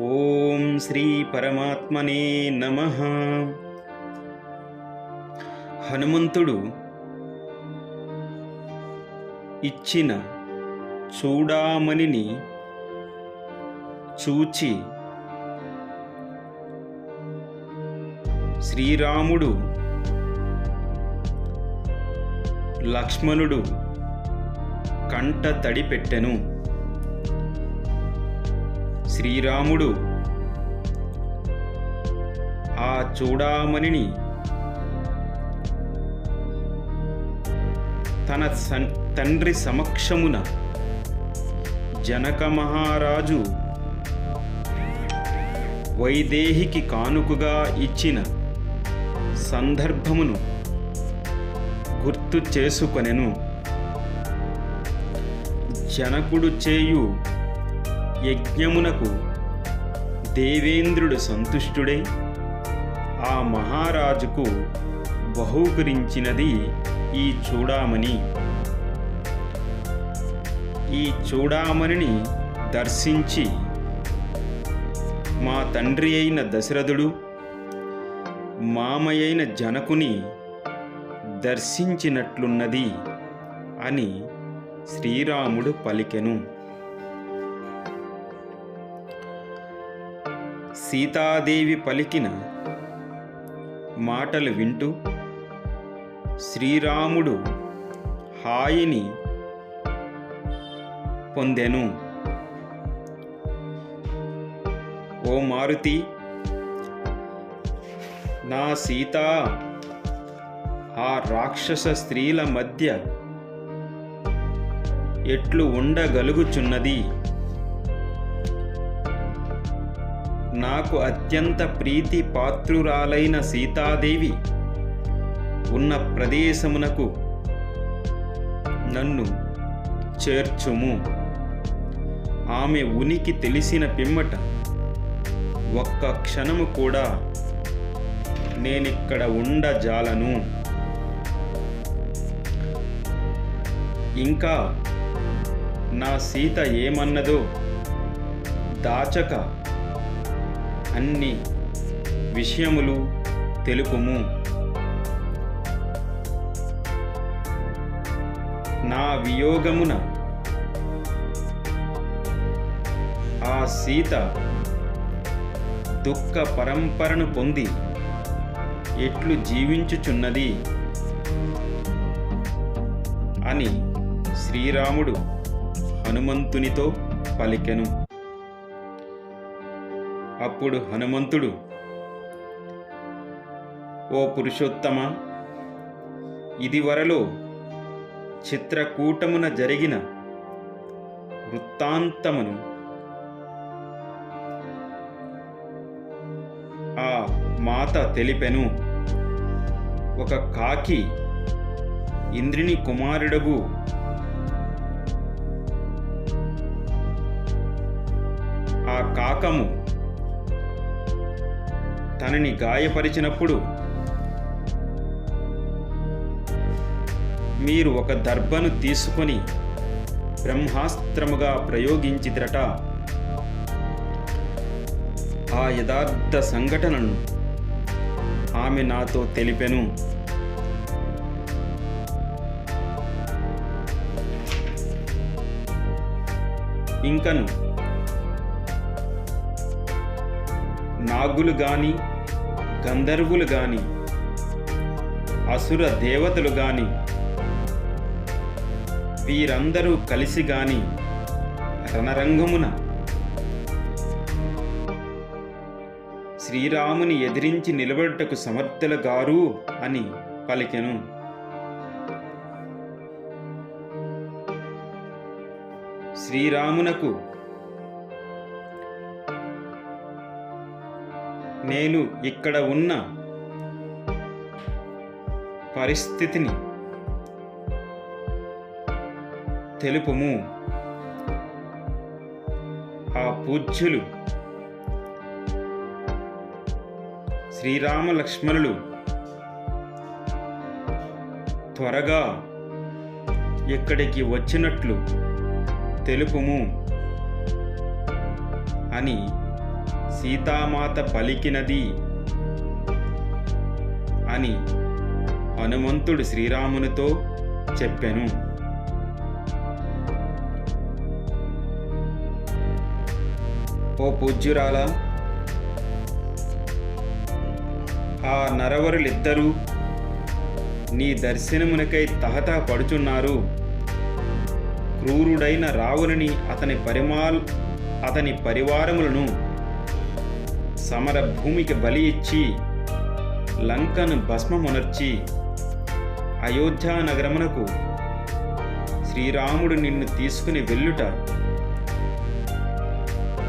ఓం శ్రీ పరమాత్మనే నమ. హనుమంతుడు ఇచ్చిన చూడామణిని చూచి శ్రీరాముడు లక్ష్మణుడు కంట తడిపెట్టెను శ్రీరాముడు. ఆ చూడామణిని తన తండ్రి సమక్షమున జనక మహారాజు వైదేహికి కానుకగా ఇచ్చిన సందర్భమును గుర్తు చేసుకొనెను. జనకుడు చేయు యజ్ఞమునకు దేవేంద్రుడు సంతుష్టుడై ఆ మహారాజుకు బహూకరించినది ఈ చూడామణి. ఈ చూడామణిని దర్శించి మా తండ్రి అయిన దశరథుడు మామయైన జనకుని దర్శించినట్లున్నది అని శ్రీరాముడు పలికెను. సీతాదేవి పలికిన మాటలు వింటూ శ్రీరాముడు హాయిని పొందెను. ఓ మారుతి నా సీత ఆ రాక్షస స్త్రీల మధ్య ఎట్లు ఉండగలుగుచున్నది? నాకు అత్యంత ప్రీతి పాత్రురాలైన సీతాదేవి ఉన్న ప్రదేశమునకు నన్ను చేర్చుము. ఆమె ఉనికి తెలిసిన పిమ్మట ఒక్క క్షణము కూడా నేనిక్కడ ఉండజాలను. ఇంకా నా సీత ఏమన్నదో దాచక అన్ని విషయములు తెలుపుము. నా వియోగమున ఆ సీత దుఃఖ పరంపరను పొంది ఎట్లు జీవించుచున్నది? అని శ్రీరాముడు హనుమంతునితో పలికెను. అప్పుడు హనుమంతుడు ఓ పురుషోత్తమ ఇదివరలో చిత్రకూటమున జరిగిన వృత్తాంతమును ఆ మాత తెలిపెను. ఒక కాకి ఇంద్రిని కుమారుడగు. ఆ కాకము తనని గాయపరిచినప్పుడు మీరు ఒక దర్భను తీసుకొని బ్రహ్మాస్త్రముగా ప్రయోగించిద్రట. ఆ యథార్థ సంఘటనను ఆమె నాతో తెలిపెను. ఇంకను నాగులు కానీ గంధర్వులు గాని అసుర దేవతలు గాని వీరందరూ కలిసి గాని రణరంగమున శ్రీరాముని ఎదిరించి నిలబడుటకు సమర్థుల గారు అని పలికెను. శ్రీరామునకు నేను ఇక్కడ ఉన్న పరిస్థితిని తెలుపుము. ఆ పూజ్యులు శ్రీరామ లక్ష్మణులు త్వరగా ఇక్కడికి వచ్చినట్లు తెలుపుము అని సీతామాత పలికినది అని హనుమంతుడు శ్రీరామునితో చెప్పెను. ఓ పూజ్యురాల ఆ నరవరులిద్దరూ నీ దర్శనమునకై తహతహ పడుచున్నారు. క్రూరుడైన రావులని అతని పరిమాల్ అతని పరివారములను సమర భూమికి బలి ఇచ్చి లంకను భస్మమునర్చి అయోధ్యా నగరమునకు శ్రీరాముడు నిన్ను తీసుకుని వెళ్ళుట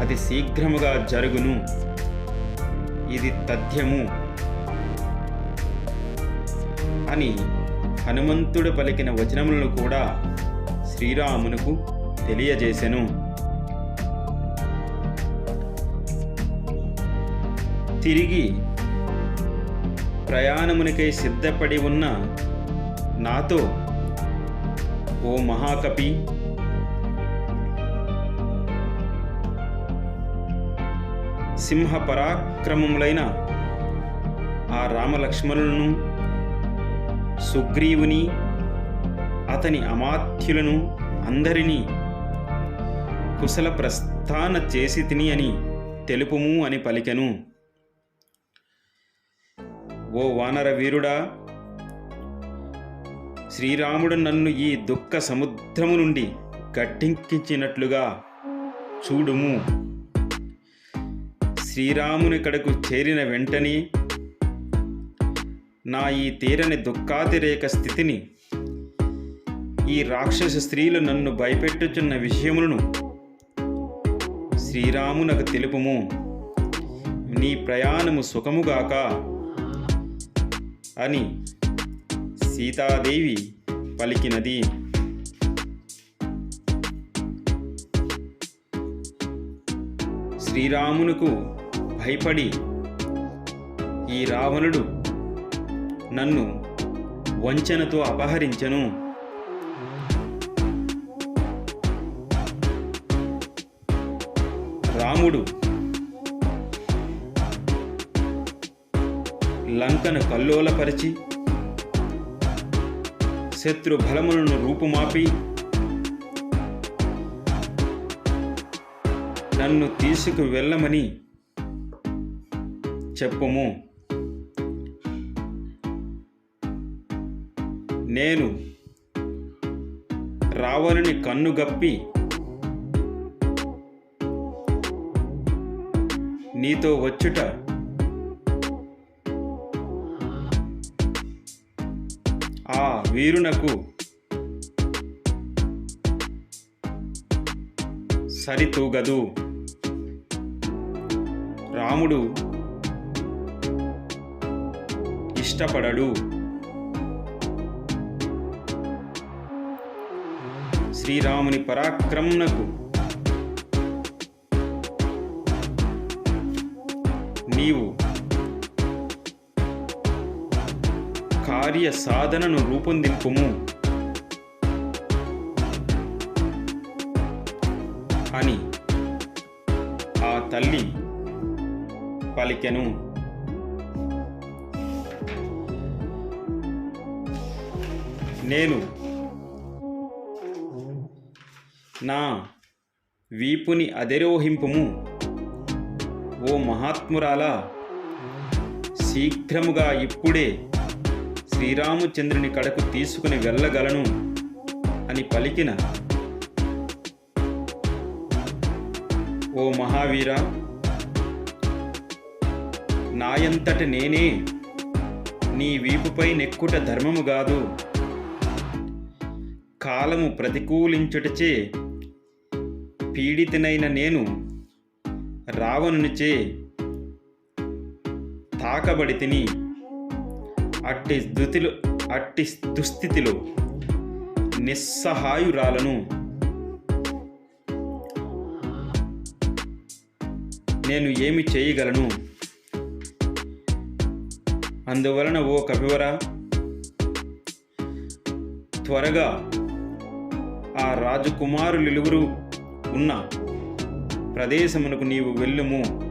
అది శీఘ్రముగా జరుగును. ఇది తథ్యము. అని హనుమంతుడు పలికిన వచనములను కూడా శ్రీరామునకు తెలియజేసెను. తిరిగి ప్రయాణమునికై సిద్ధపడి ఉన్న నాతో ఓ మహాకపి సింహ పరాక్రమములైన ఆ రామలక్ష్మణులను సుగ్రీవుని అతని అమాత్యులను అందరినీ కుశల ప్రస్థాన చేసి తిని అని తెలుపుము అని పలికెను. ఓ వానర వీరుడా శ్రీరాముడు నన్ను ఈ దుఃఖ సముద్రము నుండి గట్టెక్కించినట్లుగా చూడుము. శ్రీరాముని కడకు చేరిన వెంటనే నా ఈ తీరని దుఃఖాతిరేక స్థితిని ఈ రాక్షస స్త్రీలు నన్ను భయపెట్టుచున్న విషయములను శ్రీరామునకు తెలుపుము. నీ ప్రయాణము సుఖముగాక అని సీతాదేవి పలికినది. శ్రీరామునకు భయపడి ఈ రావణుడు నన్ను వంచనతో అపహరించెను. రాముడు లంకను కల్లోలపరిచి శత్రు బలములను రూపుమాపి నన్ను తీసుకు వెళ్ళమని చెప్పుము. నేను రావణుని కన్నుగప్పి నీతో వచ్చుట ఆ వీరునకు సరితూగదు. రాముడు ఇష్టపడడు. శ్రీరాముని పరాక్రమునకు నీవు కార్య సాధనను రూపొందింపుము. అని ఆ తల్లి పలికెను. నేను నా వీపుని అధిరోహింపుము. ఓ మహాత్మురాలా శీఘ్రముగా ఇప్పుడే శ్రీరామచంద్రుని కడకు తీసుకుని వెళ్ళగలను అని పలికిన ఓ మహావీర నాయంతట నేనే నీ వీపుపై నెక్కుట ధర్మము కాదు కాలము ప్రతికూలించుటచే పీడితనైన నేను రావణునిచే తాకబడి తిని అట్టి స్థితిలో అట్టి దుస్థితిలో నిస్సహాయురాలను నేను ఏమి చేయగలను? అందువలన ఓ కపివర త్వరగా ఆ రాజకుమారులిరువురు ఉన్న ప్రదేశమునకు నీవు వెళ్ళుము.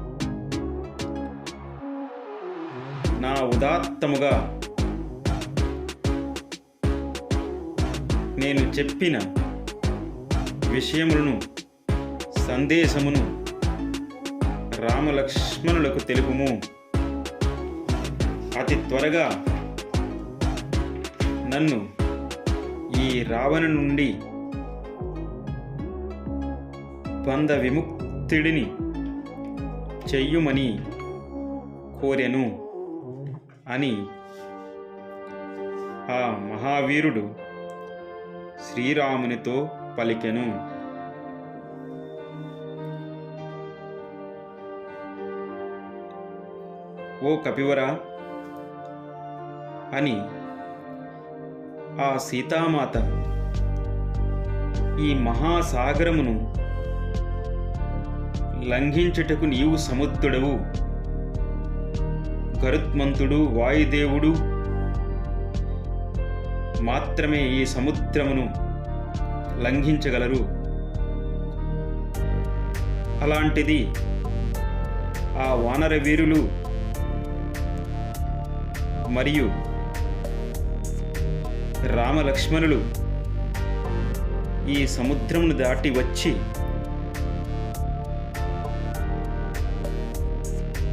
నా ఉదాత్తముగా నేను చెప్పిన విషయములను సందేశమును రామలక్ష్మణులకు తెలుపుము. అతి త్వరగా నన్ను ఈ రావణ నుండి బంధ విముక్తుడిని చెయ్యుమని కోరెను అని ఆ మహావీరుడు శ్రీరామునితో పలికెను. ఓ కపివరా అని ఆ సీతామాత ఈ మహాసాగరమును లంఘించుటకు నీవు సముద్రుడవు. గరుత్మంతుడు వాయుదేవుడు మాత్రమే ఈ సముద్రమును లంఘించగలరు. అలాంటిది ఆ వానర వీరులు మరియు రామలక్ష్మణులు ఈ సముద్రమును దాటి వచ్చి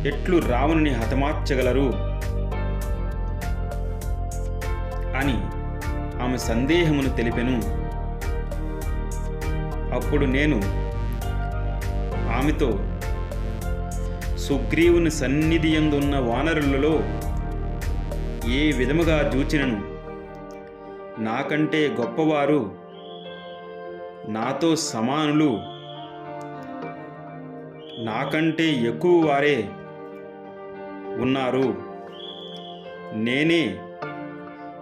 ఎట్లు రావణుని హతమార్చగలరు అని ఆమె సందేహమును తెలిపెను. అప్పుడు నేను ఆమెతో సుగ్రీవుని సన్నిధి ఎందున్న వానరులలో ఏ విధముగా చూచినను నాకంటే గొప్పవారు నాతో సమానులు. నాకంటే ఎక్కువ వారే ఉన్నారు. నేనే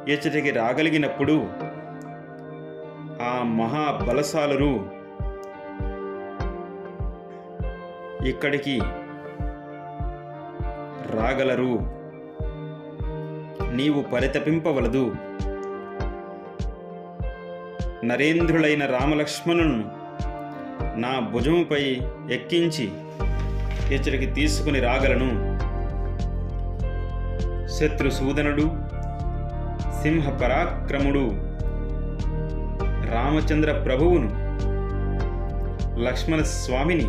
ఇచ్చటికి రాగలిగినప్పుడు ఆ మహాబలశాలురు ఇక్కడికి రాగలరు. నీవు పరితపింపవలదు. నరేంద్రులైన రామలక్ష్మణును నా భుజముపై ఎక్కించి ఇచ్చడికి తీసుకుని రాగలను. శత్రుసూదనుడు సింహ పరాక్రముడు. రామచంద్ర ప్రభువును. లక్ష్మణ స్వామిని.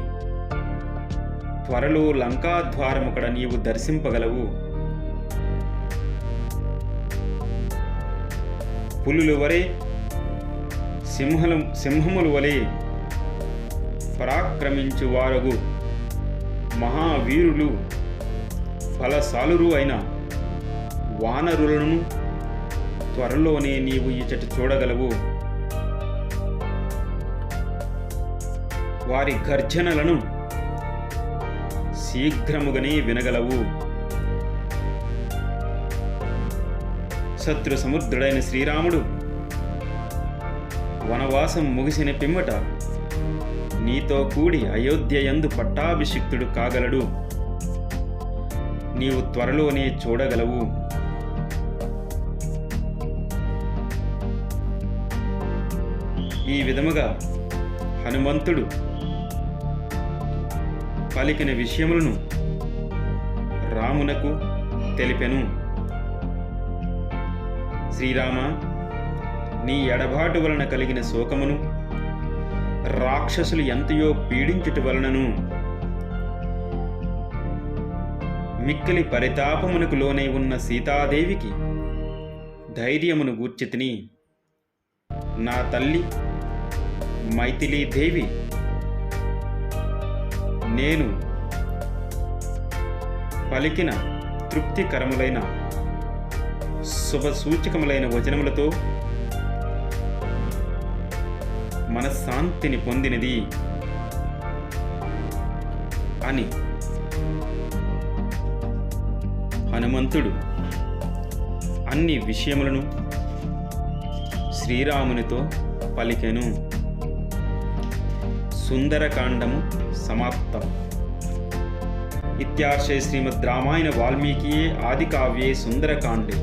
త్వరలో లంకాద్వారముకడ నీవు దర్శింపగలవు. పులులు వరే సింహలు సింహములు వలె పరాక్రమించు వారగు మహావీరులు ఫలసాలురు అయిన వానరులను త్వరలోనే నీవు ఇచ్చట చూడగలవు. వారి గర్జనలను శీఘ్రముగానే వినగలవు. శత్రు సముద్రుడైన శ్రీరాముడు వనవాసం ముగిసిన పిమ్మట నీతో కూడి అయోధ్య యందు పట్టాభిషిక్తుడు కాగలడు. నీవు త్వరలోనే చూడగలవు. ఈ విధముగా హనుమంతుడు పలికిన విషయములను రామునకు తెలిపెను. శ్రీరామ నీ ఎడబాటు వలన కలిగిన శోకమును రాక్షసులు ఎంతయో పీడించుట వలనను మిక్కిలి పరితాపమునకు లోనై ఉన్న సీతాదేవికి ధైర్యమును గూర్చితిని నా తల్లి మైథిలీదేవి నేను పలికిన తృప్తికరములైన శుభసూచకములైన వచనములతో మనశ్శాంతిని పొందినది అని హనుమంతుడు అన్ని విషయములను శ్రీరామునితో పలికెను. సుందరకాండము సమాప్తం. ఇత్యాశే శ్రీమద్ రామాయణ వాల్మీకియే ఆదికావ్యే సుందరకాండే.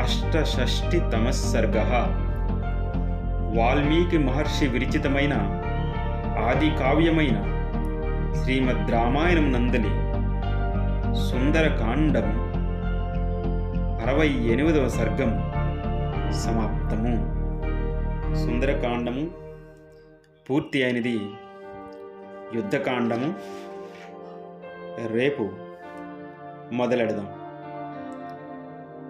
అష్టషష్టితమ సర్గ. వాల్మీకి మహర్షి విరచితమైన ఆది కావ్యమైన శ్రీమద్ రామాయణం నందలి సుందరకాండం అరవై ఎనిమిదవ సర్గం సమాప్తము. సుందరకాండము పూర్తి అయినది యుద్ధకాండము. రేపు మొదలెడదాం.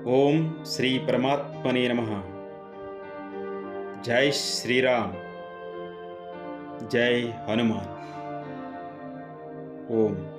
ఓం శ్రీ పరమాత్మనే నమ. జై శ్రీరామ్. జై హనుమాన్. ఓం.